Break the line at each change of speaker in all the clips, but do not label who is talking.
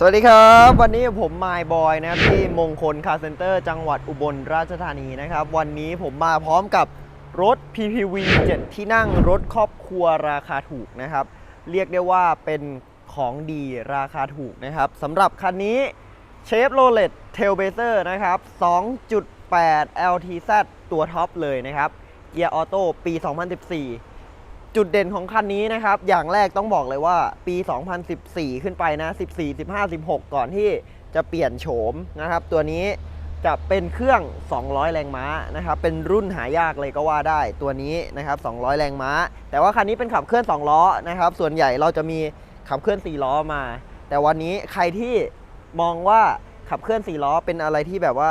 สวัสดีครับ วันนี้ผมมายบอยนะครับที่มงคลคาร์เซ็นเตอร์จังหวัดอุบลราชธานีนะครับ วันนี้ผมมาพร้อมกับรถ PPV 7 ที่นั่งรถครอบครัวราคาถูกนะครับ เรียกได้ว่าเป็นของดีราคาถูกนะครับสำหรับคันนี้เชฟโรเลตเทลเบเซอร์นะครับ 2.8 LTZ ตัวท็อปเลยนะครับ เกียร์ออโต้ปี 2014 จุดเด่นของคันนี้นะครับ อย่างแรกต้องบอกเลยว่าปี 2014 ขึ้นไปนะ 14 15 16 ก่อนที่จะเปลี่ยนโฉมนะครับ ตัวนี้จะเป็นเครื่อง 200 แรงม้านะครับ เป็นรุ่นหายากเลยก็ว่าได้ตัวนี้นะครับ 200 แรงม้า แต่ว่าคันนี้เป็นขับเคลื่อน 2 ล้อนะครับ ส่วนใหญ่เราจะมีขับเคลื่อน 4 ล้อมา แต่วันนี้ใครที่มองว่าขับเคลื่อน 4 ล้อเป็นอะไรที่แบบว่า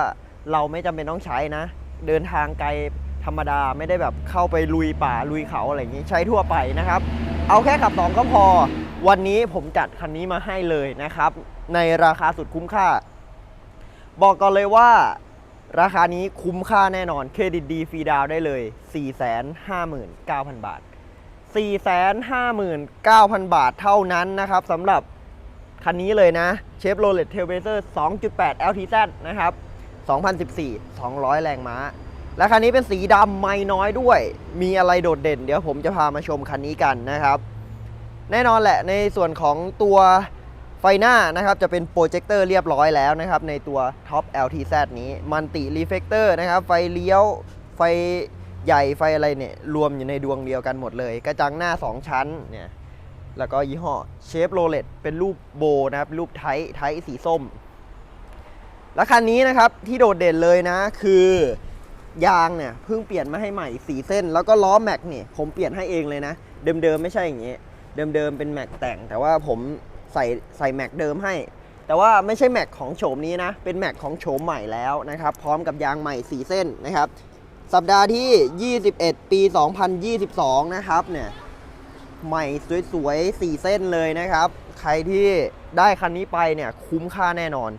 เราไม่จำเป็นต้องใช้นะ เดินทางไกล ธรรมดาไม่ได้แบบเข้าไปลุยป่าลุยเขาอะไรอย่างนี้ใช้ทั่วไปนะครับ เอาแค่ขับ 2 ก็พอ วันนี้ผมจัดคันนี้มาให้เลยนะครับ ในราคาสุดคุ้มค่า บอกก่อนเลยว่าราคานี้คุ้มค่าแน่นอน เครดิตดีฟรีดาวได้เลย 459,000 บาท 459,000 บาทเท่านั้นนะครับสำหรับคันนี้เลยนะเชฟโรเลตเทลเบเซอร์2.8 LTZ นะครับ 2014 200 แรงม้า และคันนี้เป็นสีดำไม่น้อยด้วย มีอะไรโดดเด่น เดี๋ยวผมจะพามาชมคันนี้กันนะครับ แน่นอนแหละในส่วนของตัวไฟหน้านะครับจะเป็นโปรเจคเตอร์เรียบร้อยแล้วนะครับ ในตัว Top LTZ นี้มันติรีเฟกเตอร์นะครับ ไฟเลี้ยวไฟใหญ่ไฟอะไรเนี่ย รวมอยู่ในดวงเดียวกันหมดเลย กระจังหน้า 2 ชั้นเนี่ยแล้วก็ยี่ห้อเชฟโรเลตเป็นรูปโบนะครับ รูปไทป์ไทป์สีส้ม แล้วคันนี้นะครับที่โดดเด่นเลยนะคือ ยางเนี่ยเพิ่งเปลี่ยนมาให้ใหม่สีเส้น แล้วก็ล้อแม็กเนี่ยผมเปลี่ยนให้เองเลยนะ เดิมๆไม่ใช่อย่างนี้ เดิมๆเป็นแม็กแต่ง แต่ว่าผมใส่ใส่แม็กเดิมให้ แต่ว่าไม่ใช่แม็กของโฉมนี้นะ เป็นแม็กของโฉมใหม่แล้วนะครับ พร้อมกับยางใหม่สีเส้นนะครับ สัปดาห์ที่ 21 ปี 2022 นะครับเนี่ยใหม่สวยๆสี่เส้นเลยนะครับ ใครที่ได้คันนี้ไปเนี่ยคุ้มค่าแน่นอน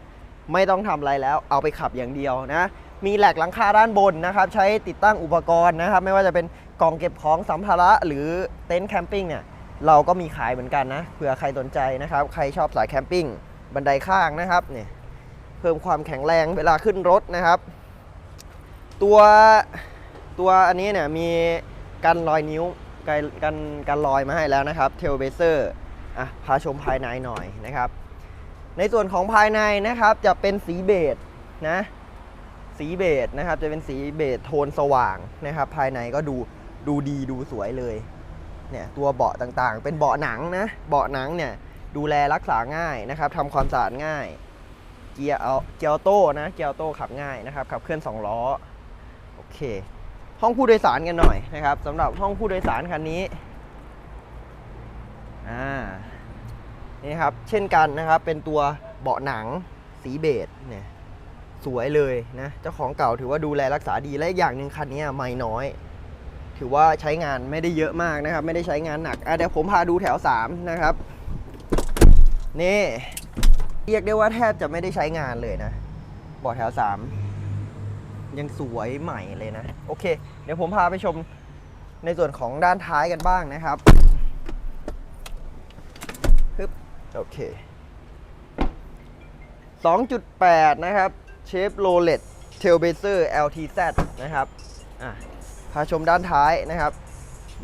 ไม่ต้องทำอะไรแล้วเอาไปขับอย่างเดียวนะ มีแหลกหลังคาด้านบนนะครับ ใช้ติดตั้งอุปกรณ์นะครับ ไม่ว่าจะเป็นกล่องเก็บของสัมภาระหรือเต็นท์แคมปิ้งเนี่ยเราก็มีขายเหมือนกันนะเผื่อใครสนใจนะครับ ใครชอบสายแคมปิ้งบันไดข้างนะครับเนี่ยเพิ่มความแข็งแรงเวลาขึ้นรถนะครับ ตัวตัวอันนี้เนี่ยมีกันรอยนิ้วกันกันกันรอยมาให้แล้วนะครับเทลเบเซอร์อะพาชมภายในหน่อยนะครับ ในส่วนของภายในนะครับจะเป็นสีเบจนะ สีเบจนะครับจะเป็นสีเบจโทนสว่างนะครับ ภายในก็ดูดูดีดูสวยเลยเนี่ยตัวเบาะต่างๆ เป็นเบาะหนังนะเบาะหนังเนี่ยดูแลรักษาง่ายนะครับทำความสะอาดง่าย เกียร์เอาเกียร์โต้นะเกียร์โต้ขับง่ายนะครับขับเคลื่อน2ล้อโอเค ห้องผู้โดยสารกันหน่อยนะครับสำหรับห้องผู้โดยสารคันนี้อ่านี่ครับเช่นกันนะครับเป็นตัวเบาะหนังสีเบจเนี่ย สวยเลยนะเจ้าของเก่าถือว่าดูแลรักษาดีและอีกอย่างหนึ่งคันนี้ไม่น้อย ถือว่าใช้งานไม่ได้เยอะมากนะครับ ไม่ได้ใช้งานหนักอะเดี๋ยวผมพาดูแถว 3 นะครับนี่เรียกได้ว่าแทบจะไม่ได้ใช้งานเลยนะบาะแถว 3 ยังสวยใหม่เลยนะ โอเค เดี๋ยวผมพาไปชมในส่วนของด้านท้ายกันบ้างนะครับโอเค2.8 นะครับ เชฟโรเลตเทลเบเซอร์ LTZ นะครับพาชมด้านท้ายนะครับ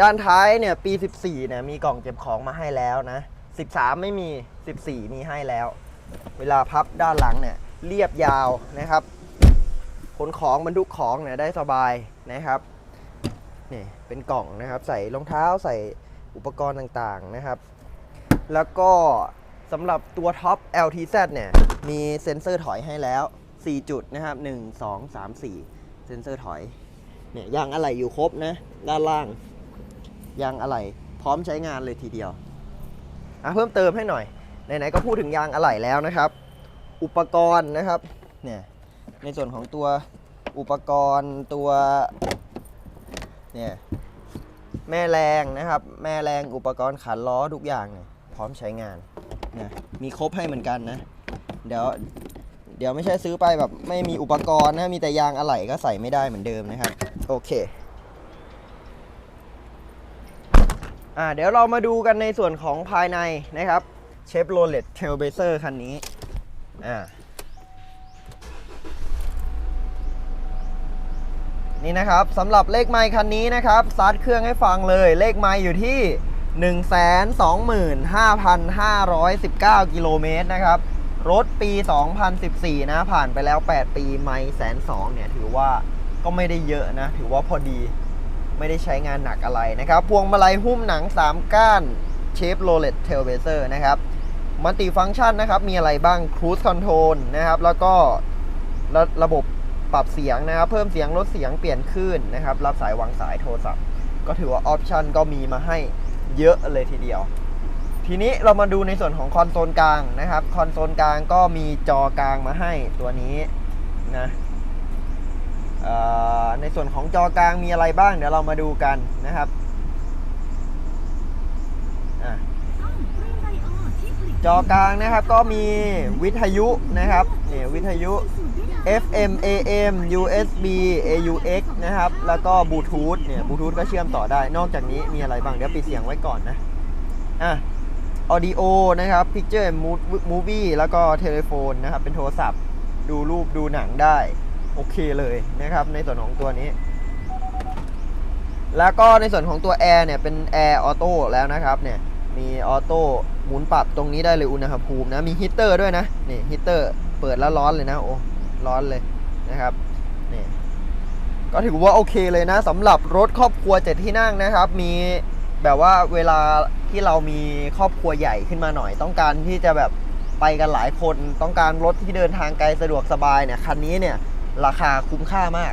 ด้านท้ายเนี่ยปี 14เนี่ยมีกล่องเก็บของมาให้แล้วนะ 13 ไม่มี 14 มีให้แล้ว เวลาพับด้านหลังเนี่ยเรียบยาวนะครับขนของบรรทุกของเนี่ยได้สบายนะครับนี่เป็นกล่องนะครับ ใส่รองเท้าใส่อุปกรณ์ต่างๆนะครับ แล้วก็สำหรับตัวท็อป LTZ เนี่ยมีเซ็นเซอร์ถอยให้แล้ว 4 จุดนะครับ1 2 3 4 เซ็นเซอร์ถอยเนี่ยยางอะไหล่อยู่ครบนะ ด้านล่าง ยางอะไหล่พร้อมใช้งานเลยทีเดียวอะเพิ่มเติมให้หน่อยไหนๆก็พูดถึงยางอะไหล่แล้วนะครับ อุปกรณ์นะครับเนี่ยในส่วนของตัวอุปกรณ์ตัวเนี่ยแม่แรงนะครับ แม่แรงอุปกรณ์ขันล้อทุกอย่างเนี่ยพร้อมใช้งานนะมีครบให้เหมือนกันนะ เดี๋ยว เดี๋ยวไม่ใช่ซื้อไปแบบไม่มีอุปกรณ์นะมีแต่ยางอะไหล่ก็ใส่ไม่ได้เหมือนเดิมนะครับ โอเคอ่าเดี๋ยวเรามาดูกันในส่วนของภายในนะครับเชฟโรเลตเทลเบเซอร์คันนี้อ่านี่นะครับสำหรับเลขไมค์คันนี้นะครับสตาร์เครื่องให้ฟังเลยเลขไมค์อยู่ที่ 125,519 กิโลเมตรนะครับ รถปี 2014 นะ ผ่านไปแล้ว 8 ปีไมค์แสนสองเนี่ย ถือว่าก็ไม่ได้เยอะนะ ถือว่าพอดีไม่ได้ใช้งานหนักอะไรนะครับ พวงมาลัยหุ้มหนัง 3 ก้านเชฟโรเลตเทลเบเซอร์นะครับมัลติฟัง c t ชันนะครับ มีอะไรบ้าง Cruise Control นะครับ แล้วก็ระระบบปรับเสียงนะครับ เพิ่มเสียงลดเสียงเปลี่ยนคลื่นนะครับ รับสายวางสายโทรศัพท์ ก็ถือว่าออปชันก็มีมาให้เยอะเลยทีเดียว ทีนี้เรามาดูในส่วนของคอนโซลกลางนะครับ คอนโซลกลางก็มีจอกลางมาให้ตัวนี้นะในส่วนของจอกลางมีอะไรบ้าง เดี๋ยวเรามาดูกันนะครับอจอกลางนะครับก็มีวิทยุนะครับเนี่ยวิทยุ FM AM USB AUX นะครับ แล้วก็บลูทูธเนี่ยบลูทูธก็เชื่อมต่อได้ นอกจากนี้มีอะไรบ้าง เดี๋ยวปิดเสียงไว้ก่อนนะ อะ Audio นะครับ Picture and Movie แล้วก็เทเลโฟนนะครับ เป็นโทรศัพท์ ดูรูปดูหนังได้ โอเคเลยนะครับ ในส่วนของตัวนี้ แล้วก็ในส่วนของตัวแอร์เนี่ย เป็นแอร์ออโต้แล้วนะครับเนี่ยมีออโต้หมุนปรับตรงนี้ได้เลยอุณหภูมินะ มีฮีเตอร์ด้วยนะนี่ฮีเตอร์เปิดแล้วร้อนเลยนะโอ้ร้อนเลยนะครับนี่ก็ถือว่าโอเคเลยนะสำหรับรถครอบครัวเจ็ดที่นั่งนะครับ มี แบบว่าเวลาที่เรามีครอบครัวใหญ่ขึ้นมาหน่อย ต้องการที่จะแบบไปกันหลายคนต้องการรถที่เดินทางไกลสะดวกสบายเนี่ยคันนี้เนี่ยราคาคุ้มค่ามาก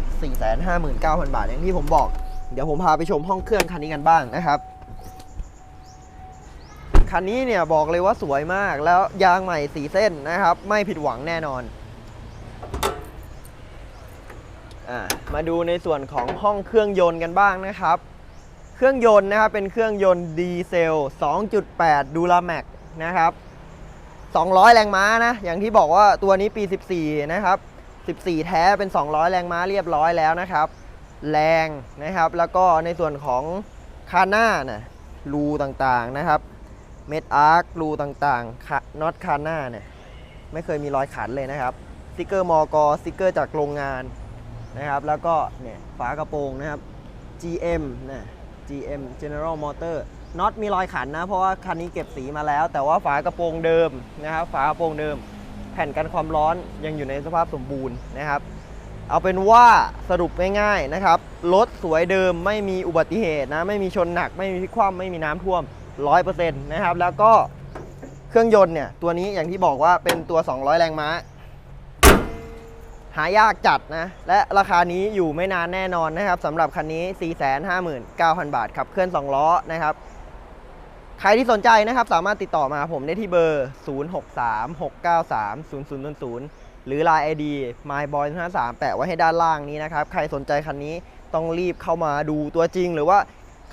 459,000 บาท อย่างที่ผมบอก เดี๋ยวผมพาไปชมห้องเครื่องคันนี้กันบ้างนะครับ คันนี้เนี่ยบอกเลยว่าสวยมากแล้วยางใหม่สีเส้นนะครับ ไม่ผิดหวังแน่นอนอมาดูในส่วนของห้องเครื่องยนต์กันบ้างนะครับ เครื่องยนต์นะครับเป็นเครื่องยนต์ดีเซล 2.8 ดูลาแม็กนะครับ 200 แรงม้านะ อย่างที่บอกว่าตัวนี้ปี 14 นะครับ 14 แท้เป็น 200 แรงม้าเรียบร้อยแล้วนะครับ แรงนะครับ แล้วก็ในส่วนของคาน่านะรูต่างๆนะครับ เม็ดอาร์ครูต่างๆน็อตคาน่าเนี่ยไม่เคยมีรอยขันเลยนะครับสติกเกอร์มอกสติกเกอร์จากโรงงานนะครับ แล้วก็เนี่ยฝากระโปรงนะครับ GM นะ GM General Motor น็อตมีรอยขันนะ เพราะว่าคันนี้เก็บสีมาแล้ว แต่ว่าฝากระโปรงเดิมนะครับ ฝากระโปรงเดิม แผ่นกันความร้อนยังอยู่ในสภาพสมบูรณ์นะครับ เอาเป็นว่าสรุปง่ายๆนะครับ รถสวยเดิมไม่มีอุบัติเหตุนะ ไม่มีชนหนัก ไม่มีพลิกคว่ำไม่มีน้ำท่วม 100%นะครับ แล้วก็เครื่องยนต์เนี่ย ตัวนี้อย่างที่บอกว่าเป็นตัว 200 แรงม้า หายากจัดนะ และราคานี้อยู่ไม่นานแน่นอนนะครับสำหรับคันนี้ 459,000 บาทขับเคลื่อน 2 ล้อนะครับ ใครที่สนใจนะครับ สามารถติดต่อมาผมได้ที่เบอร์ 0636930000 หรือ Line ID myboy53 แปะไว้ให้ด้านล่างนี้นะครับ ใครสนใจคันนี้ต้องรีบเข้ามาดูตัวจริง หรือว่า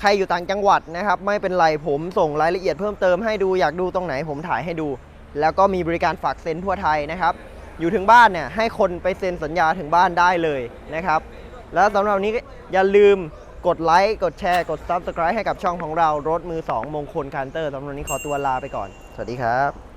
ใครอยู่ต่างจังหวัดนะครับ ไม่เป็นไรผมส่งรายละเอียดเพิ่มเติมให้ดูอยากดูตรงไหนผมถ่ายให้ดู แล้วก็มีบริการฝากเซ็นทั่วไทยนะครับ อยู่ถึงบ้านเนี่ยให้คนไปเซ็นสัญญาถึงบ้านได้เลยนะครับ แล้วสำหรับวันนี้อย่าลืมกดไลค์ กดแชร์ กด Subscribe ให้กับช่องของเรารถมือ 2 มงคลคันเตอร์สำหรับวันนี้ขอตัวลาไปก่อน สวัสดีครับ